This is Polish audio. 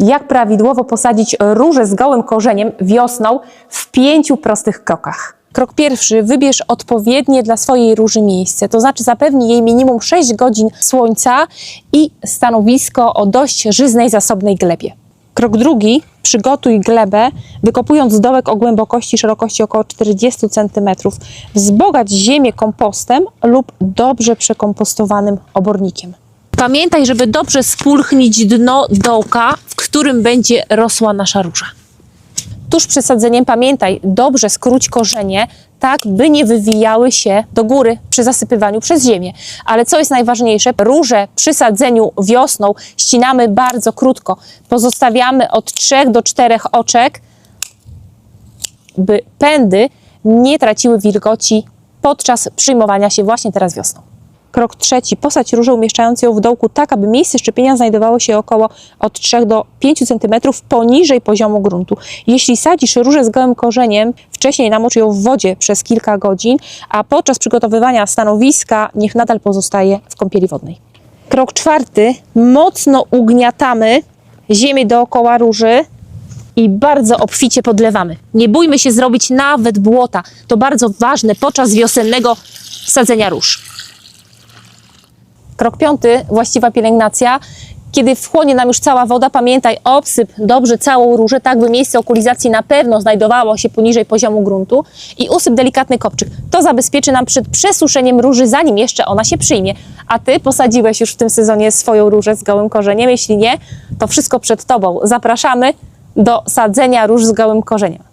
Jak prawidłowo posadzić różę z gołym korzeniem wiosną w pięciu prostych krokach? Krok pierwszy, wybierz odpowiednie dla swojej róży miejsce, to znaczy zapewnij jej minimum 6 godzin słońca i stanowisko o dość żyznej, zasobnej glebie. Krok drugi, przygotuj glebę, wykopując dołek o głębokości szerokości około 40 cm. Wzbogać ziemię kompostem lub dobrze przekompostowanym obornikiem. Pamiętaj, żeby dobrze spulchnić dno dołka, którym będzie rosła nasza róża. Tuż przed sadzeniem pamiętaj, dobrze skróć korzenie, tak by nie wywijały się do góry przy zasypywaniu przez ziemię. Ale co jest najważniejsze, róże przy sadzeniu wiosną ścinamy bardzo krótko. Pozostawiamy od 3 do 4 oczek, by pędy nie traciły wilgoci podczas przyjmowania się właśnie teraz wiosną. Krok trzeci. Posadź różę umieszczając ją w dołku tak, aby miejsce szczepienia znajdowało się około od 3 do 5 cm poniżej poziomu gruntu. Jeśli sadzisz różę z gołym korzeniem, wcześniej namocz ją w wodzie przez kilka godzin, a podczas przygotowywania stanowiska niech nadal pozostaje w kąpieli wodnej. Krok czwarty. Mocno ugniatamy ziemię dookoła róży i bardzo obficie podlewamy. Nie bójmy się zrobić nawet błota. To bardzo ważne podczas wiosennego sadzenia róż. Krok piąty, właściwa pielęgnacja. Kiedy wchłonie nam już cała woda, pamiętaj, obsyp dobrze całą różę, tak by miejsce okulizacji na pewno znajdowało się poniżej poziomu gruntu i usyp delikatny kopczyk. To zabezpieczy nam przed przesuszeniem róży, zanim jeszcze ona się przyjmie. A Ty posadziłeś już w tym sezonie swoją różę z gołym korzeniem? Jeśli nie, to wszystko przed Tobą. Zapraszamy do sadzenia róż z gołym korzeniem.